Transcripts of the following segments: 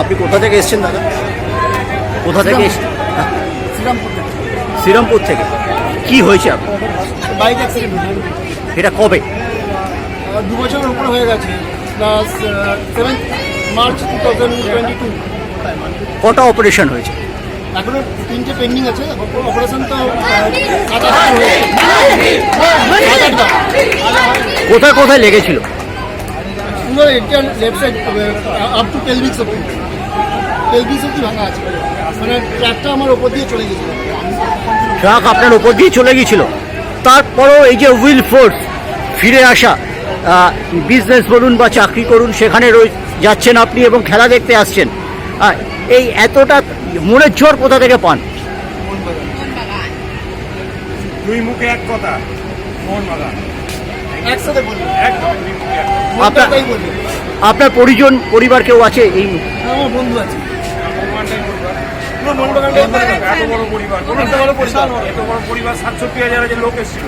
আপনি কোথা থেকে এসছেন দাদা? কোথা থেকে এসেছেন? শ্রীরামপুর থেকে। শ্রীরামপুর থেকে? কি হয়েছে আপনার বাইক অ্যাক্সিডেন্ট এটা কবে? দু বছরের উপরে হয়ে গেছে। Plus seven March two thousand twenty two কটা অপারেশন হয়েছে? এখনও তিনটে পেন্ডিং আছে। অপারেশন তো কোথায় কোথায় লেগেছিল? পুরো entire left side up to pelvis অব্দি পেলভিক্স অব্দি ভাঙা আছে। মানে ট্র্যাকটা আমার ওপর দিয়ে চলে গেছিল। ট্রাক আপনার উপর দিয়ে চলে গিয়েছিল। তারপরও এই যে উইল ফোর্স ফিরে আসা বিজনেস বলুন বা চাকরি করুন সেখানে রয়ে যাচ্ছেন আপনি এবং খেলা দেখতে আসছেন। এই এতটা মনের জোর কোথা থেকে পান? দুই মুখে এক কথা মোহনবাগান। একসাথে মুখে এক। আপনার আপনার পরিজন পরিবার কেউ আছে এই আমার বন্ধু আছে। পরিবার। সাতষট্টি হাজার লোক এসেছিল।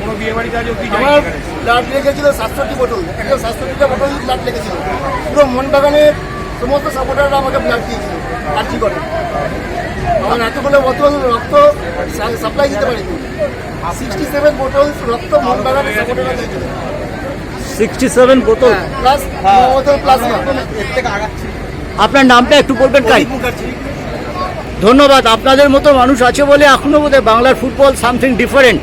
কোনো বিয়ে বাড়িতে আজ অব্দি আমার ব্লাড লেগেছিল সাতষট্টি বোতল। একটা সাতষট্টিটা বোতল ব্লাড লেগেছিল পুরো সমস্ত সাপোর্টাররা আমাকে ব্লাড দিয়েছিল আর্জি করে। আমার এতগুলো বোতল রক্ত সাপ্লাই দিতে পারিনি। সিক্সটি সেভেন বোতল রক্ত মোহনবাগানের সাপোর্টাররা দিয়েছিল। সিক্সটি সেভেন বোতল প্লাস বোতল প্লাজমা আপনার নামটা একটু বলবেন কাই? ধন্যবাদ আপনাদের মতো মানুষ আছে বলে এখনও বোধহয় বাংলার ফুটবল সামথিং ডিফারেন্ট.